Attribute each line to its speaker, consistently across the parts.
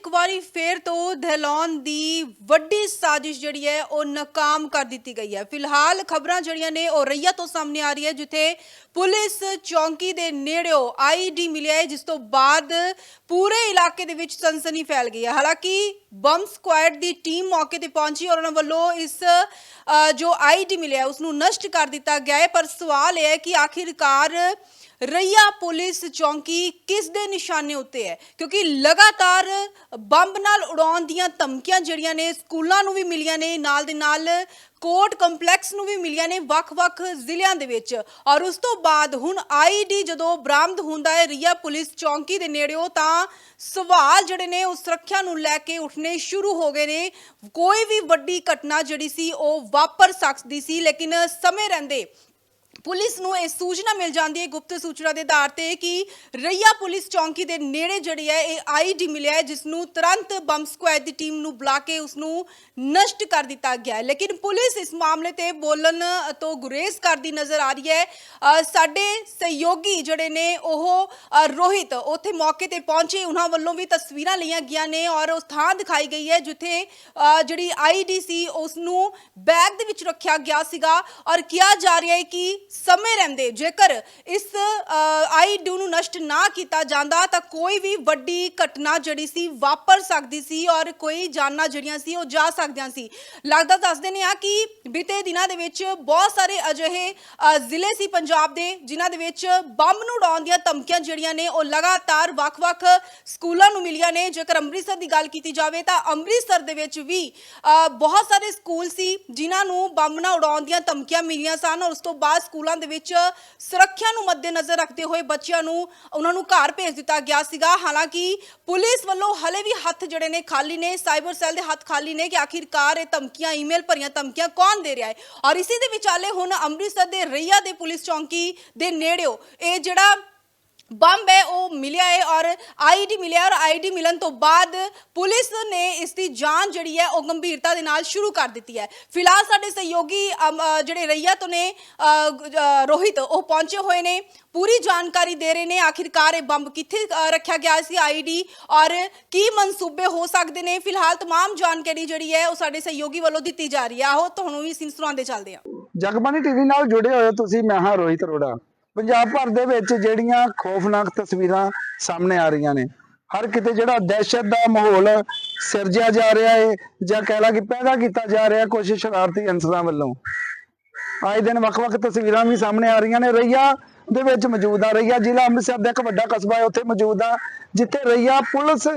Speaker 1: ਇੱਕ ਵਾਰੀ ਫੇਰ ਤੋਂ ਦਹਿਲਾਉਣ ਦੀ ਵੱਡੀ ਸਾਜ਼ਿਸ਼ ਜਿਹੜੀ ਹੈ ਉਹ ਨਾਕਾਮ ਕਰ ਦਿੱਤੀ ਗਈ ਹੈ। ਫਿਲਹਾਲ ਖਬਰਾਂ ਜਿਹੜੀਆਂ ਨੇ ਉਹ ਰਈਆ ਤੋਂ ਸਾਹਮਣੇ ਆ ਰਹੀ ਹੈ ਜਿੱਥੇ ਪੁਲਿਸ ਚੌਂਕੀ ਦੇ ਨੇੜਿਓ ਆਈਡੀ ਮਿਲਿਆ ਹੈ ਜਿਸ ਤੋਂ ਬਾਅਦ ਪੂਰੇ ਇਲਾਕੇ ਦੇ ਵਿੱਚ ਸਨਸਨੀ ਫੈਲ ਗਈ ਹੈ। ਹਾਲਾਂਕਿ ਬੰਬ ਸਕੁਐਡ ਦੀ ਟੀਮ ਮੌਕੇ ਤੇ ਪਹੁੰਚੀ ਔਰ ਉਹਨਾਂ ਵੱਲੋਂ ਇਸ ਅ, ਜੋ ਆਈਡੀ ਮਿਲਿਆ ਉਸ ਨੂੰ ਨਸ਼ਟ ਕਰ ਦਿੱਤਾ ਗਿਆ ਹੈ। ਪਰ ਸਵਾਲ ਇਹ ਹੈ ਕਿ ਆਖਿਰਕਾਰ ਰਈਆ ਪੁਲਿਸ ਚੌਂਕੀ ਕਿਸ ਦੇ ਨਿਸ਼ਾਨੇ ਉੱਤੇ ਹੈ? ਕਿਉਂਕਿ ਲਗਾਤਾਰ ਬੰਬ ਨਾਲ ਉਡਾਉਣ ਦੀਆਂ ਧਮਕੀਆਂ ਜਿਹੜੀਆਂ ਨੇ, ਸਕੂਲਾਂ ਨੂੰ ਵੀ ਮਿਲੀਆਂ ਨੇ, ਨਾਲ ਦੇ ਨਾਲ ਕੋਰਟ ਕੰਪਲੈਕਸ ਨੂੰ ਵੀ ਮਿਲੀਆਂ ਨੇ ਵੱਖ-ਵੱਖ ਜ਼ਿਲ੍ਹਿਆਂ ਦੇ ਵਿੱਚ। ਔਰ ਉਸ ਤੋਂ ਬਾਅਦ ਹੁਣ ਆਈਡੀ ਜਦੋਂ ਬਰਾਮਦ ਹੁੰਦਾ ਹੈ ਰਈਆ ਪੁਲਿਸ ਚੌਂਕੀ ਦੇ ਨੇੜਿਓ, ਤਾਂ ਸਵਾਲ ਜਿਹੜੇ ਨੇ ਉਹ ਸੁਰੱਖਿਆ ਨੂੰ ਲੈ ਕੇ ਉੱਠਣੇ ਸ਼ੁਰੂ ਹੋ ਗਏ ਨੇ। ਕੋਈ ਵੀ ਵੱਡੀ ਘਟਨਾ ਜਿਹੜੀ ਸੀ, ਉਹ ਵਾਪਰ ਸਕਦੀ ਸੀ, ਲੇਕਿਨ ਸਮੇਂ ਰਹਿੰਦੇ ਪੁਲਿਸ ਨੂੰ ਇਹ ਸੂਚਨਾ ਮਿਲ ਜਾਂਦੀ ਹੈ ਗੁਪਤ ਸੂਚਨਾ ਦੇ ਆਧਾਰ ਤੇ ਕਿ ਰਈਆ ਪੁਲਿਸ ਚੌਂਕੀ ਦੇ ਨੇੜੇ ਜਿਹੜੀ ਹੈ ਇਹ ਆਈਡੀ ਮਿਲਿਆ ਹੈ ਜਿਸ ਨੂੰ ਤੁਰੰਤ ਬੰਬ ਸਕੁਐਡ ਦੀ ਟੀਮ ਨੂੰ ਬੁਲਾ ਕੇ ਉਸ ਨੂੰ ਨਸ਼ਟ ਕਰ ਦਿੱਤਾ ਗਿਆ ਹੈ। ਲੇਕਿਨ ਪੁਲਿਸ ਇਸ ਮਾਮਲੇ ਤੇ ਬੋਲਣ ਤੋਂ ਗੁਰੇਜ਼ ਕਰਦੀ ਨਜ਼ਰ ਆ ਰਹੀ ਹੈ। ਸਾਡੇ ਸਹਿਯੋਗੀ ਜਿਹੜੇ ਨੇ ਉਹ ਰੋਹਿਤ ਉੱਥੇ ਮੌਕੇ ਤੇ ਪਹੁੰਚੇ। ਉਹਨਾਂ ਵੱਲੋਂ ਵੀ ਤਸਵੀਰਾਂ ਲਈਆਂ ਗਈਆਂ ਨੇ ਔਰ ਉਸ ਥਾਂ ਦਿਖਾਈ ਗਈ ਹੈ ਜਿੱਥੇ ਅ, ਜਿਹੜੀ ਆਈਡੀ ਸੀ ਉਸ ਨੂੰ ਬੈਗ ਦੇ ਵਿੱਚ ਰੱਖਿਆ ਗਿਆ ਸੀਗਾ। ਔਰ ਕਿਹਾ ਜਾ ਰਿਹਾ ਹੈ ਕਿ ਸਮੇਂ ਰਹਿੰਦੇ। ਜੇਕਰ ਇਸ ਆਈਡੀ ਨੂੰ ਨਸ਼ਟ ਨਾ ਕੀਤਾ ਜਾਂਦਾ, ਤਾਂ ਕੋਈ ਵੀ ਵੱਡੀ ਘਟਨਾ ਜਿਹੜੀ ਸੀ ਵਾਪਰ ਸਕਦੀ ਸੀ ਔਰ ਕੋਈ ਜਾਨਾਂ ਜਿਹੜੀਆਂ ਸੀ ਉਹ ਜਾ ਸਕਦੀਆਂ ਸੀ। ਲੱਗਦਾ ਦੱਸਦੇ ਨੇ ਆ ਕਿ ਬੀਤੇ ਦਿਨਾਂ ਦੇ ਵਿੱਚ ਬਹੁਤ ਸਾਰੇ ਅਜਿਹੇ ਜ਼ਿਲ੍ਹੇ ਸੀ ਪੰਜਾਬ ਦੇ, ਜਿਨ੍ਹਾਂ ਦੇ ਵਿੱਚ ਬੰਬ ਨੂੰ ਉਡਾਉਣ ਦੀਆਂ ਧਮਕੀਆਂ ਜਿਹੜੀਆਂ ਨੇ, ਉਹ ਲਗਾਤਾਰ ਵੱਖ-ਵੱਖ ਸਕੂਲਾਂ ਨੂੰ ਮਿਲੀਆਂ ਨੇ। ਜੇਕਰ ਅੰਮ੍ਰਿਤਸਰ ਦੀ ਗੱਲ ਕੀਤੀ ਜਾਵੇ, ਤਾਂ ਅੰਮ੍ਰਿਤਸਰ ਦੇ ਵਿੱਚ ਵੀ ਬਹੁਤ ਸਾਰੇ ਸਕੂਲ ਸੀ, ਜਿਨ੍ਹਾਂ ਨੂੰ ਬੰਬ ਨਾਲ ਉਡਾਉਣ ਦੀਆਂ ਧਮਕੀਆਂ ਮਿਲੀਆਂ ਸਨ ਔਰ ਉਸ ਤੋਂ ਬਾਅਦ ਸਕੂਲਾਂ ਦੇ ਵਿੱਚ ਸੁਰੱਖਿਆ ਨੂੰ ਮੱਦੇਨਜ਼ਰ ਰੱਖਦੇ ਹੋਏ ਬੱਚਿਆਂ ਨੂੰ ਉਹਨਾਂ ਨੂੰ ਘਰ ਭੇਜ ਦਿੱਤਾ ਗਿਆ ਸੀਗਾ। ਹਾਲਾਂਕਿ ਪੁਲਿਸ ਵੱਲੋਂ ਹਲੇ ਵੀ ਹੱਥ ਜਿਹੜੇ ਨੇ, ਖਾਲੀ ਨੇ, ਸਾਈਬਰ ਸੈੱਲ ਦੇ ਹੱਥ ਖਾਲੀ ਨੇ ਕਿ ਆਖਿਰਕਾਰ ਇਹ ਧਮਕੀਆਂ, ਈਮੇਲ ਭਰੀਆਂ ਧਮਕੀਆਂ ਕੌਣ ਦੇ ਰਿਹਾ ਹੈ? ਔਰ ਇਸੇ ਦੇ ਵਿਚਾਲੇ ਹੁਣ ਅੰਮ੍ਰਿਤਸਰ ਦੇ ਰਈਆ ਦੇ ਪੁਲਿਸ ਚੌਂਕੀ ਦੇ ਨੇੜਿਓ ਇਹ ਜਿਹੜਾ ਬੰਬ ਹੈ ਉਹ ਮਿਲਿਆ ਹੈ ਔਰ ਆਈਡੀ ਮਿਲਿਆ ਔਰ ਆਈਡੀ ਮਿਲਣ ਤੋਂ ਬਾਅਦ ਪੁਲਿਸ ਨੇ ਇਸ ਦੀ ਜਾਂਚ ਜਿਹੜੀ ਹੈ ਉਹ ਗੰਭੀਰਤਾ ਦੇ ਨਾਲ ਸ਼ੁਰੂ ਕਰ ਦਿੱਤੀ ਹੈ ਫਿਲਹਾਲ ਸਾਡੇ ਸਹਿਯੋਗੀ ਅਮ, ਅ, ਜਿਹੜੇ ਰਈਆ ਤੋਂ ਨੇ ਅ, ਗ- ਅ, ਰੋਹਿਤ ਉਹ ਪਹੁੰਚੇ ਹੋਏ ਨੇ ਪੂਰੀ ਜਾਣਕਾਰੀ ਦੇ ਰਹੇ ਨੇ ਆਖਿਰਕਾਰ ਇਹ ਬੰਬ ਕਿੱਥੇ ਅ, ਰੱਖਿਆ ਗਿਆ ਸੀ ਆਈਡੀ ਔਰ ਕੀ ਮਨਸੂਬੇ ਹੋ ਸਕਦੇ ਨੇ ਫਿਲਹਾਲ तमाम ਜਾਣਕਾਰੀ ਜਿਹੜੀ ਹੈ ਉਹ ਸਾਡੇ ਸਹਿਯੋਗੀ ਵੱਲੋਂ ਦਿੱਤੀ ਜਾ ਰਹੀ ਹੈ ਆਹੋ ਤੁਹਾਨੂੰ ਵੀ ਅਸੀਂ ਸੁਣਾਉਂਦੇ ਚੱਲਦੇ ਹਾਂ
Speaker 2: ਜਗਬਾਣੀ ਟੀਵੀ ਨਾਲ ਜੁੜੇ ਹੋਏ ਹੋ ਤੁਸੀਂ ਮੈਂ ਹਾਂ ਰੋਹਿਤ ਅਰੋੜਾ ਪੰਜਾਬ ਭਰ ਦੇ ਵਿੱਚ ਜਿਹੜੀਆਂ ਖੋਫਨਾਕ ਤਸਵੀਰਾਂ ਸਾਹਮਣੇ ਆ ਰਹੀਆਂ ਨੇ। ਹਰ ਕਿਤੇ ਜਿਹੜਾ ਦਹਿਸ਼ਤ ਦਾ ਮਾਹੌਲ ਸਿਰਜਿਆ ਜਾ ਰਿਹਾ ਹੈ ਜਾਂ ਕਹਿ ਲਾ ਕਿ ਪੈਦਾ ਕੀਤਾ ਜਾ ਰਿਹਾ ਕੁਝ ਸ਼ਰਾਰਤੀ ਅਨਸਰਾਂ ਵੱਲੋਂ। ਆਏ ਦਿਨ ਵੱਖ-ਵੱਖ ਤਸਵੀਰਾਂ ਵੀ ਸਾਹਮਣੇ ਆ ਰਹੀਆਂ ਨੇ। ਰਈਆ ਦੇ ਵਿੱਚ ਮੌਜੂਦ ਆ। ਰਈਆ ਜ਼ਿਲ੍ਹਾ ਅੰਮ੍ਰਿਤਸਰ ਦਾ ਇੱਕ ਵੱਡਾ ਕਸਬਾ ਹੈ ਉੱਥੇ ਮੌਜੂਦ ਆ, ਜਿੱਥੇ ਰਈਆ ਪੁਲਿਸ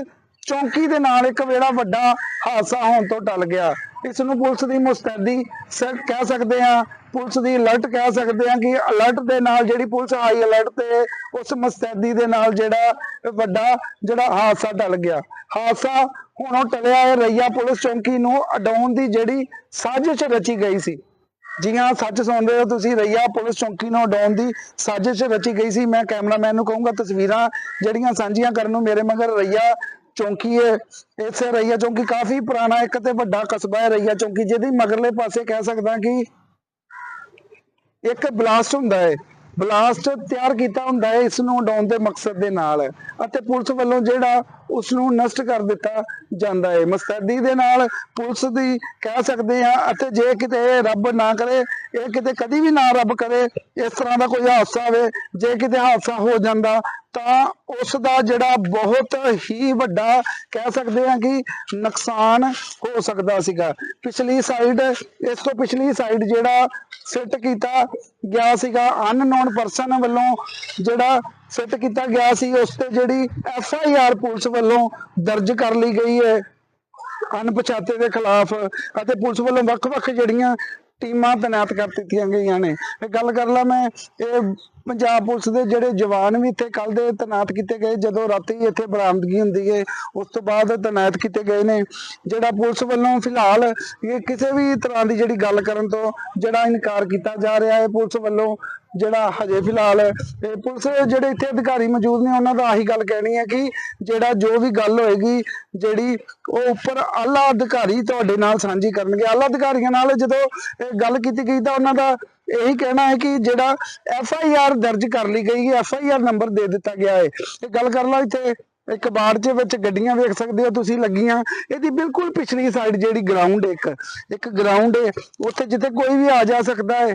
Speaker 2: ਚੌਂਕੀ ਦੇ ਨਾਲ ਇੱਕ ਵੇੜਾ ਵੱਡਾ ਹਾਦਸਾ ਹੋਣ ਤੋਂ ਟਲ ਗਿਆ। ਇਸ ਨੂੰ ਪੁਲਿਸ ਦੀ ਮੁਸਤੈਦੀ ਸਰ ਕਹਿ ਸਕਦੇ ਆ ਪੁਲਿਸ ਦੀ ਅਲਰਟ ਕਹਿ ਸਕਦੇ ਆ ਕਿ ਅਲਰਟ ਦੇ ਨਾਲ ਜਿਹੜੀ ਪੁਲਿਸ ਹਾਈ ਅਲਰਟ ਤੇ ਉਸ ਮਸਤੈਦੀ ਦੇ ਨਾਲ ਜਿਹੜਾ ਵੱਡਾ ਜਿਹੜਾ ਹਾਦਸਾ ਟਲ ਗਿਆ। ਹਾਦਸਾ ਹੁਣ ਉਹ ਟਲਿਆ ਹੈ, ਰਈਆ ਪੁਲਿਸ ਚੌਂਕੀ ਨੂੰ ਅਡਾਉਣ ਦੀ ਜਿਹੜੀ ਸਾਜ਼ਿਸ਼ ਰਚੀ ਗਈ ਸੀ। ਜੀ ਹਾਂ ਸੱਚ ਸੁਣ ਰਹੇ ਹੋ ਤੁਸੀਂ, ਰਈਆ ਪੁਲਿਸ ਚੌਂਕੀ ਨੂੰ ਉਡਾਉਣ ਦੀ ਸਾਜ਼ਿਸ਼ ਰਚੀ ਗਈ ਸੀ। ਮੈਂ ਕੈਮਰਾਮੈਨ ਨੂੰ ਕਹੂੰਗਾ, ਤਸਵੀਰਾਂ ਜਿਹੜੀਆਂ ਸਾਂਝੀਆਂ ਕਰਨ ਨੂੰ ਮੇਰੇ ਮਗਰ ਰਈਆ ਚੌਂਕੀ ਹੈ ਇਸ ਰਈਆ ਚੌਂਕੀ ਕਾਫੀ ਪੁਰਾਣਾ ਇੱਕ ਤੇ ਵੱਡਾ ਕਸਬਾ ਹੈ। ਰਈਆ ਚੌਂਕੀ ਜਿਹਦੀ ਮਗਰਲੇ ਪਾਸੇ ਕਹਿ ਸਕਦਾ ਕਿ ਇੱਕ ਬਲਾਸਟ ਹੁੰਦਾ ਹੈ। ਬਲਾਸਟ ਤਿਆਰ ਕੀਤਾ ਹੁੰਦਾ ਹੈ ਇਸ ਨੂੰ ਉਡਾਉਣ ਦੇ ਮਕਸਦ ਦੇ ਨਾਲ ਅਤੇ ਪੁਲਿਸ ਵੱਲੋਂ ਜਿਹੜਾ ਉਸ ਨੂੰ ਨਸ਼ਟ ਕਰ ਦਿੱਤਾ ਜਾਂਦਾ ਹੈ। ਮਸਤੈਦੀ ਦੇ ਨਾਲ ਪੁਲਿਸ ਦੀ ਕਹਿ ਸਕਦੇ ਆ ਅਤੇ ਜੇ ਕਿਤੇ ਰੱਬ ਨਾ ਕਰੇ ਇਹ ਕਿਤੇ ਕਦੀ ਵੀ ਨਾ ਰੱਬ ਕਰੇ, ਇਸ ਤਰ੍ਹਾਂ ਦਾ ਕੋਈ ਹਾਦਸਾ ਹੋਵੇ ਜੇ ਕਿਤੇ ਹਾਦਸਾ ਹੋ ਜਾਂਦਾ, ਤਾਂ ਉਸ ਦਾ ਜਿਹੜਾ ਬਹੁਤ ਹੀ ਵੱਡਾ ਕਹਿ ਸਕਦੇ ਆ ਕਿ ਨੁਕਸਾਨ ਹੋ ਸਕਦਾ ਸੀਗਾ। ਪਿਛਲੀ ਸਾਈਡ ਇਸ ਤੋਂ ਪਿਛਲੀ ਸਾਈਡ ਜਿਹੜਾ ਸਿੱਟ ਕੀਤਾ ਗਿਆ ਸੀਗਾ ਅਨਨੋਨ ਪਰਸਨ ਵੱਲੋਂ ਜਿਹੜਾ ਸਿੱਟ ਕੀਤਾ ਗਿਆ ਸੀ, ਉਸ ਤੇ ਜਿਹੜੀ ਐਫ ਆਈ ਆਰ ਪੁਲਿਸ ਵੱਲੋਂ ਦਰਜ ਕਰ ਲਈ ਗਈ ਹੈ। ਅਣਪਛਾਤੇ ਦੇ ਖਿਲਾਫ ਅਤੇ ਪੁਲਿਸ ਵੱਲੋਂ ਵੱਖ-ਵੱਖ ਜਿਹੜੀਆਂ ਟੀਮਾਂ ਤੈਨਾਤ ਕਰ ਦਿੱਤੀਆਂ ਗਈਆਂ ਨੇ। ਇਹ ਗੱਲ ਕਰ ਲਾ ਮੈਂ ਇਹ ਪੰਜਾਬ ਪੁਲਿਸ ਦੇ ਜਿਹੜੇ ਜਵਾਨ ਵੀ ਇੱਥੇ ਕੱਲ ਦੇ ਤੈਨਾਤ ਕੀਤੇ ਗਏ, ਜਦੋਂ ਰਾਤੀ ਇੱਥੇ ਬਰਾਮਦਗੀ ਹੁੰਦੀ ਹੈ ਉਸ ਤੋਂ ਬਾਅਦ ਤੈਨਾਤ ਕੀਤੇ ਗਏ ਨੇ। ਜਿਹੜਾ ਪੁਲਿਸ ਵੱਲੋਂ ਫਿਲਹਾਲ ਇਹ ਕਿਸੇ ਵੀ ਤਰ੍ਹਾਂ ਦੀ ਜਿਹੜੀ ਗੱਲ ਕਰਨ ਤੋਂ ਜਿਹੜਾ ਇਨਕਾਰ ਕੀਤਾ ਜਾ ਰਿਹਾ ਹੈ ਪੁਲਿਸ ਵੱਲੋਂ ਜਿਹੜਾ ਹਜੇ ਫਿਲਹਾਲ ਪੁਲਿਸ ਜਿਹੜੇ ਇੱਥੇ ਅਧਿਕਾਰੀ ਮੌਜੂਦ ਨੇ, ਉਹਨਾਂ ਦਾ ਆਹੀ ਗੱਲ ਕਹਿਣੀ ਹੈ ਕਿ ਜਿਹੜਾ ਜੋ ਵੀ ਗੱਲ ਹੋਏਗੀ, ਜਿਹੜੀ ਉਹ ਉੱਪਰ ਆਲਾ ਅਧਿਕਾਰੀ ਤੁਹਾਡੇ ਨਾਲ ਸਾਂਝੀ ਕਰਨਗੇ। ਆਲਾ ਅਧਿਕਾਰੀਆਂ ਨਾਲ ਜਦੋਂ ਗੱਲ ਕੀਤੀ ਗਈ ਤਾਂ ਉਹਨਾਂ ਦਾ ਇਹੀ ਕਹਿਣਾ ਹੈ ਕਿ ਜਿਹੜਾ ਐਫ ਆਈ ਆਰ ਦਰਜ ਕਰ ਲਈ ਗਈ ਹੈ ਐਫ ਆਈ ਆਰ ਨੰਬਰ ਦੇ ਦਿੱਤਾ ਗਿਆ ਹੈ। ਇਹ ਗੱਲ ਕਰ ਲਾ ਇੱਥੇ, ਇੱਕ ਕਬਾੜ ਦੇ ਵਿੱਚ ਗੱਡੀਆਂ ਵੇਖ ਸਕਦੇ ਹੋ ਤੁਸੀਂ ਲੱਗੀਆਂ। ਇਹਦੀ ਬਿਲਕੁਲ ਪਿਛਲੀ ਸਾਈਡ ਜਿਹੜੀ ਗਰਾਊਂਡ ਇੱਕ ਇੱਕ ਗਰਾਊਂਡ ਹੈ, ਉੱਥੇ ਜਿੱਥੇ ਕੋਈ ਵੀ ਆ ਜਾ ਸਕਦਾ ਹੈ।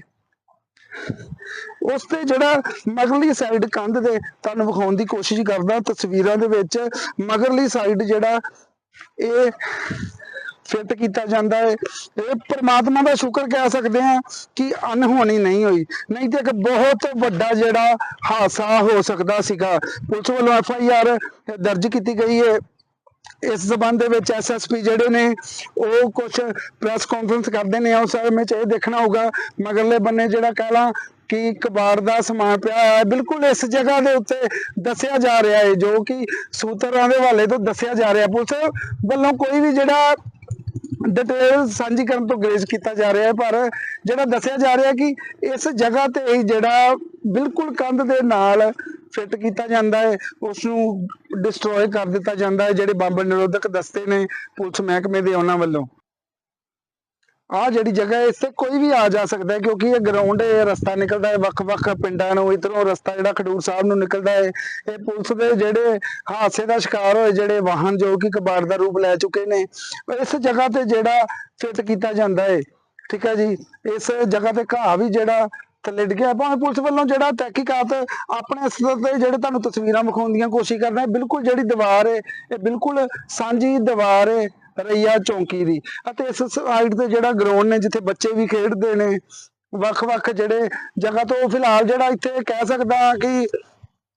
Speaker 2: ਉਸ ਤੇ ਜਿਹੜਾ ਮਗਰਲੀ ਸਾਈਡ ਕੰਧ ਦੇ, ਤੁਹਾਨੂੰ ਵਿਖਾਉਣ ਦੀ ਕੋਸ਼ਿਸ਼ ਕਰਦਾ ਤਸਵੀਰਾਂ ਦੇ ਵਿੱਚ, ਮਗਰਲੀ ਸਾਈਡ ਜਿਹੜਾ ਇਹ ਫਿੱਟ ਕੀਤਾ ਜਾਂਦਾ ਹੈ। ਇਹ ਪ੍ਰਮਾਤਮਾ ਦਾ ਸ਼ੁਕਰ ਕਹਿ ਸਕਦੇ ਹਾਂ ਕਿ ਅਨਹੋਣੀ ਨਹੀਂ ਹੋਈ। ਨਹੀਂ ਤੇ ਇੱਕ ਬਹੁਤ ਵੱਡਾ ਜਿਹੜਾ ਹਾਦਸਾ ਹੋ ਸਕਦਾ ਸੀਗਾ। ਪੁਲਿਸ ਵੱਲੋਂ ਐਫ ਆਈ ਆਰ ਦਰਜ ਕੀਤੀ ਗਈ ਹੈ। ਇਸ ਜ਼ਬਾਨ ਦੇ ਵਿੱਚ ਐਸਐਸਪੀ ਜਿਹੜੇ ਨੇ, ਉਹ ਕੁਝ ਪ੍ਰੈਸ ਕਾਨਫਰੰਸ ਕਰਦੇ ਨੇ। ਉਸ ਸਮੇਂ ਚ ਇਹ ਦੇਖਣਾ ਹੋਊਗਾ। ਮਗਰਲੇ ਬੰਨੇ ਜਿਹੜਾ ਕਹਿ ਕਹਿਲਾ ਕਿ ਕਬਾੜ ਦਾ ਸਮਾਨ ਪਿਆ ਹੋਇਆ ਹੈ। ਬਿਲਕੁਲ ਇਸ ਜਗ੍ਹਾ ਦੇ ਉੱਤੇ ਦੱਸਿਆ ਜਾ ਰਿਹਾ ਹੈ, ਜੋ ਕਿ ਸੂਤਰਾਂ ਦੇ ਹਵਾਲੇ ਤੋਂ ਦੱਸਿਆ ਜਾ ਰਿਹਾ ਪੁਲਿਸ ਵੱਲੋਂ ਕੋਈ ਵੀ ਜਿਹੜਾ ਡਿਟੇਲ ਸਾਂਝੀ ਕਰਨ ਤੋਂ ਗਰੇਜ਼ ਕੀਤਾ ਜਾ ਰਿਹਾ ਹੈ, ਪਰ ਜਿਹੜਾ ਦੱਸਿਆ ਜਾ ਰਿਹਾ ਕਿ ਇਸ ਜਗ੍ਹਾ ਤੇ ਹੀ ਜਿਹੜਾ ਬਿਲਕੁਲ ਕੰਧ ਦੇ ਨਾਲ ਫਿੱਟ ਕੀਤਾ ਜਾਂਦਾ ਹੈ ਉਸ ਨੂੰ ਡਿਸਟਰੋਏ ਕਰ ਦਿੱਤਾ ਜਾਂਦਾ ਹੈ, ਜਿਹੜੇ ਬੰਬ ਨਿਰੋਧਕ ਦਸਤੇ ਨੇ ਪੁਲਿਸ ਮਹਿਕਮੇ ਦੇ ਉਹਨਾਂ ਵੱਲੋਂ। ਆ ਜਿਹੜੀ ਜਗ੍ਹਾ ਹੈ, ਇੱਥੇ ਕੋਈ ਵੀ ਆ ਜਾ ਸਕਦਾ ਹੈ, ਕਿਉਂਕਿ ਇਹ ਗਰਾਊਂਡ ਹੈ ਰਸਤਾ ਨਿਕਲਦਾ ਹੈ, ਵੱਖ-ਵੱਖ ਪਿੰਡਾਂ ਨੂੰ, ਇਧਰੋਂ ਰਸਤਾ ਜਿਹੜਾ ਖਡੂਰ ਸਾਹਿਬ ਨੂੰ ਨਿਕਲਦਾ ਹੈ। ਇਹ ਪੁਲਿਸ ਦੇ ਜਿਹੜੇ ਹਾਦਸੇ ਦਾ ਸ਼ਿਕਾਰ ਹੋਏ, ਜਿਹੜੇ ਵਾਹਨ ਜੋ ਕਿ ਕਬਾੜ ਦਾ ਰੂਪ ਲੈ ਚੁੱਕੇ ਨੇ, ਇਸ ਜਗ੍ਹਾ ਤੇ ਜਿਹੜਾ ਫਿੱਟ ਕੀਤਾ ਜਾਂਦਾ ਹੈ, ਠੀਕ ਹੈ ਜੀ? ਇਸ ਜਗ੍ਹਾ ਤੇ ਘਾਹ ਵੀ ਜਿਹੜਾ ਥੱਲੇ ਡਿੱਗਿਆ ਭਾਵੇਂ ਪੁਲਿਸ ਵੱਲੋਂ ਜਿਹੜਾ ਤਹਿਕੀਕਾਤ ਆਪਣੇ ਸਤਰ ਤੇ ਜਿਹੜੇ ਤੁਹਾਨੂੰ ਤਸਵੀਰਾਂ ਵਿਖਾਉਣ ਦੀਆਂ ਕੋਸ਼ਿਸ਼ ਕਰਦਾ ਬਿਲਕੁਲ ਜਿਹੜੀ ਦੀਵਾਰ ਹੈ, ਇਹ ਬਿਲਕੁਲ ਸਾਂਝੀ ਦੀਵਾਰ ਹੈ ਰਈਆ ਚੌਂਕੀ ਦੀ। ਅਤੇ ਇਸ ਸਾਈਡ ਤੇ ਜਿਹੜਾ ਗਰਾਊਂਡ ਨੇ, ਜਿੱਥੇ ਬੱਚੇ ਵੀ ਖੇਡਦੇ ਨੇ ਵੱਖ-ਵੱਖ ਜਿਹੜੇ ਜਗ੍ਹਾ ਤੋਂ ਫਿਲਹਾਲ ਜਿਹੜਾ ਇੱਥੇ ਕਹਿ ਸਕਦਾ ਕਿ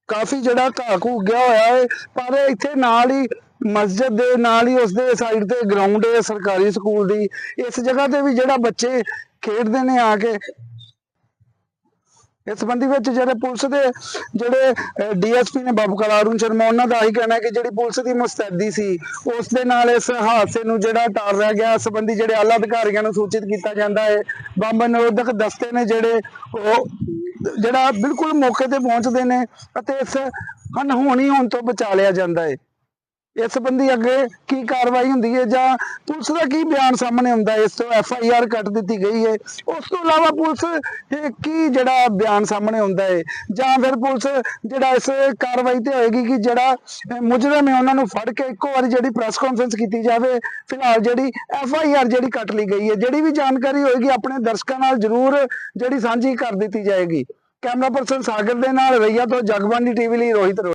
Speaker 2: ਕਾਫੀ ਜਿਹੜਾ ਘਾਹ ਘੂ ਉੱਗਿਆ ਹੋਇਆ ਹੈ। ਪਰ ਇੱਥੇ ਨਾਲ ਹੀ ਮਸਜਿਦ ਦੇ, ਨਾਲ ਹੀ ਉਸਦੇ ਸਾਈਡ ਤੇ ਗਰਾਊਂਡ ਹੈ, ਸਰਕਾਰੀ ਸਕੂਲ ਦੀ। ਇਸ ਜਗ੍ਹਾ ਤੇ ਵੀ ਜਿਹੜਾ ਬੱਚੇ ਖੇਡਦੇ ਨੇ ਆ ਕੇ ਇਸ ਸੰਬੰਧੀ ਵਿੱਚ ਜਿਹੜੇ ਪੁਲਿਸ ਦੇ ਜਿਹੜੇ ਡੀਐਸਪੀ ਨੇ ਬਾਬੂ ਕਲਾ ਅਰੁਣ ਸ਼ਰਮਾ, ਉਹਨਾਂ ਦਾ ਹੀ ਕਹਿਣਾ ਹੈ ਕਿ ਜਿਹੜੀ ਪੁਲਿਸ ਦੀ ਮੁਸਤੈਦੀ ਸੀ, ਉਸ ਦੇ ਨਾਲ ਇਸ ਹਾਦਸੇ ਨੂੰ ਜਿਹੜਾ ਟਾਲਿਆ ਗਿਆ ਸੰਬੰਧੀ ਜਿਹੜੇ ਆਲਾ ਅਧਿਕਾਰੀਆਂ ਨੂੰ ਸੂਚਿਤ ਕੀਤਾ ਜਾਂਦਾ ਹੈ। ਬੰਬ ਨਿਰੋਧਕ ਦਸਤੇ ਨੇ ਜਿਹੜੇ ਉਹ, ਜਿਹੜਾ ਬਿਲਕੁਲ ਮੌਕੇ ਤੇ ਪਹੁੰਚਦੇ ਨੇ ਅਤੇ ਇਸ ਅਨਹੋਣੀ ਹੋਣ ਤੋਂ ਬਚਾ ਲਿਆ ਜਾਂਦਾ ਹੈ। ਇਸ ਸੰਬੰਧੀ ਅੱਗੇ ਕੀ ਕਾਰਵਾਈ ਹੁੰਦੀ ਹੈ ਜਾਂ ਪੁਲਿਸ ਦਾ ਕੀ ਬਿਆਨ ਸਾਹਮਣੇ ਆਉਂਦਾ ਇਸ ਤੋਂ ਐਫ ਆਈ ਆਰ ਕੱਟ ਦਿੱਤੀ ਗਈ ਹੈ। ਉਸ ਤੋਂ ਇਲਾਵਾ ਪੁਲਿਸ ਇਹ ਕੀ ਜਿਹੜਾ ਬਿਆਨ ਸਾਹਮਣੇ ਆਉਂਦਾ ਹੈ? ਜਾਂ ਫਿਰ ਪੁਲਿਸ ਜਿਹੜਾ ਇਸ ਕਾਰਵਾਈ ਤੇ ਹੋਏਗੀ ਕਿ ਜਿਹੜਾ ਮੁਜਰਮ ਹੈ, ਉਹਨਾਂ ਨੂੰ ਫੜ ਕੇ ਇੱਕੋ ਵਾਰੀ ਜਿਹੜੀ ਪ੍ਰੈਸ ਕਾਨਫਰੰਸ ਕੀਤੀ ਜਾਵੇ? ਫਿਲਹਾਲ ਜਿਹੜੀ ਐਫ ਆਈ ਆਰ ਜਿਹੜੀ ਕੱਟ ਲਈ ਗਈ ਹੈ, ਜਿਹੜੀ ਵੀ ਜਾਣਕਾਰੀ ਹੋਏਗੀ ਆਪਣੇ ਦਰਸ਼ਕਾਂ ਨਾਲ ਜ਼ਰੂਰ ਜਿਹੜੀ ਸਾਂਝੀ ਕਰ ਦਿੱਤੀ ਜਾਏਗੀ। ਕੈਮਰਾ ਪਰਸਨ ਸਾਗਰ ਦੇ ਨਾਲ, ਰਈਆ ਤੋਂ ਜਗਬਾਨੀ ਟੀਵੀ ਲਈ ਰੋਹਿਤ